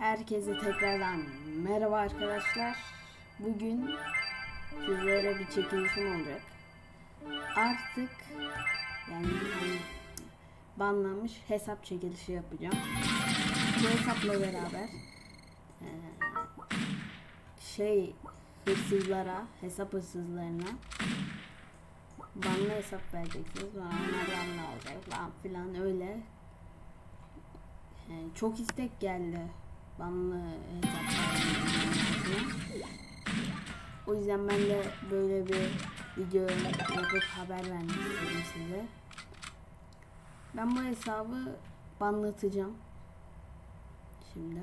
Herkese tekrardan merhaba arkadaşlar. Bugün sizlere bir çekilişim olacak. Artık yani banlanmış hesap çekilişi yapacağım. Bu hesapla beraber şey hırsızlara, hesap hırsızlarına banlı hesap vereceksiniz. Sonra Onlar olacak falan filan öyle ee, çok istek geldi banlı hesaplarına. O yüzden ben de böyle bir video yapıp haber vermek istedim size. Ben bu hesabı banlatacağım. Şimdi.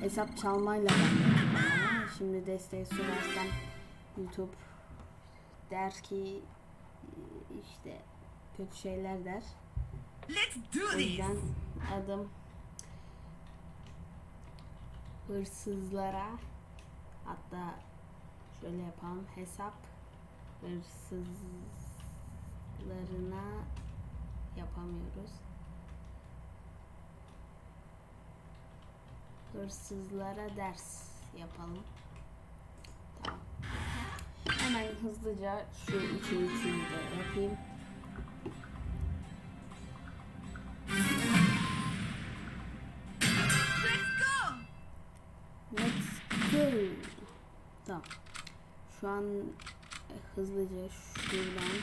Hesap çalmayla banlatacağım şimdi desteği sorarsan YouTube der ki işte kötü şeyler der. Let's do O this. yüzden adım hırsızlara hatta şöyle yapalım hesap hırsızlarına yapamıyoruz. Hırsızlara ders yapalım. Tamam. Hemen hızlıca şu iki üçünü de yapayım. Tamam. Şu an e, hızlıca şuradan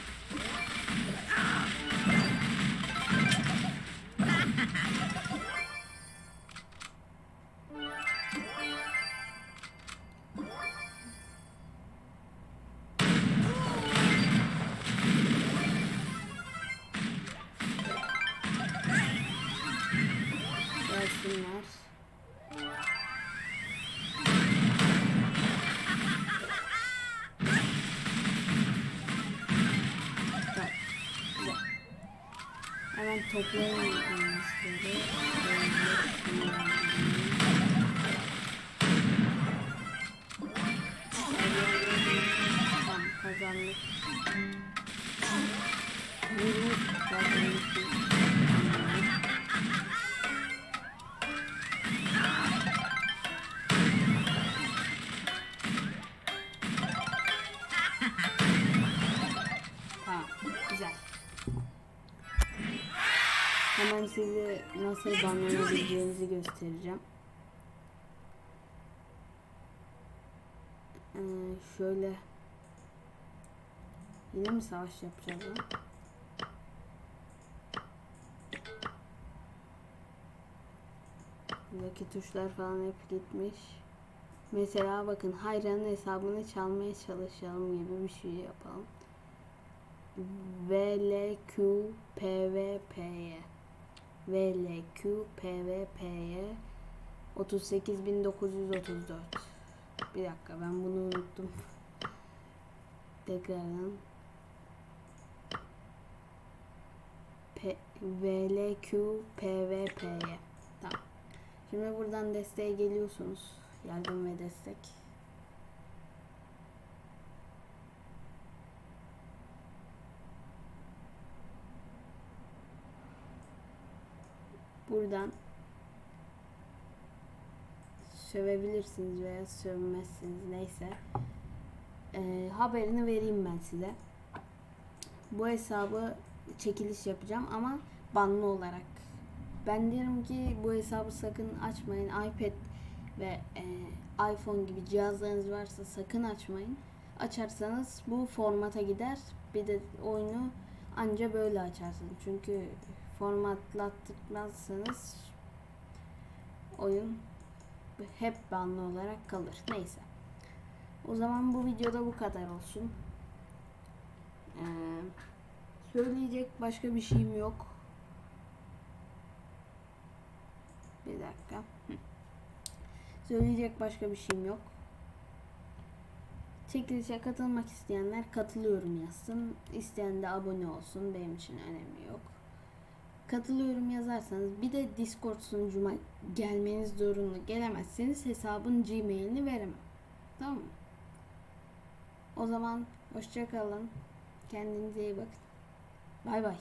gelsinler. Hemen toplayalım yanlışları. Tamam. Yürü kazandık. Tamam, güzel. Hemen size nasıl banlanabileceğinizi göstereceğim. Ee, şöyle yine mi savaş yapacağız lan? Buradaki tuşlar falan hep gitmiş. Mesela bakın hayranın hesabını çalmaya çalışalım gibi bir şey yapalım. VLQ PVP'ye VLQ PVP'ye 38934 Bir dakika ben bunu unuttum. Tekrardan P VLQ PVP'ye Tamam. Şimdi buradan desteğe geliyorsunuz. Yardım ve destek. Buradan sövebilirsiniz veya sövmezsiniz neyse. Ee, haberini vereyim ben size. Bu hesabı çekiliş yapacağım ama banlı olarak. Ben diyorum ki bu hesabı sakın açmayın. iPad ve e, iPhone gibi cihazlarınız varsa sakın açmayın. Açarsanız bu formata gider. Bir de oyunu anca böyle açarsınız. Çünkü formatlattırmazsanız oyun hep banlı olarak kalır. Neyse. O zaman bu videoda bu kadar olsun. Ee, söyleyecek başka bir şeyim yok. Bir dakika. Söyleyecek başka bir şeyim yok. Çekilişe katılmak isteyenler katılıyorum yazsın. İsteyen de abone olsun. Benim için önemi yok katılıyorum yazarsanız bir de Discord sunucuma gelmeniz zorunlu. Gelemezseniz hesabın Gmail'ini veremem. Tamam mı? O zaman hoşça kalın. Kendinize iyi bakın. Bay bay.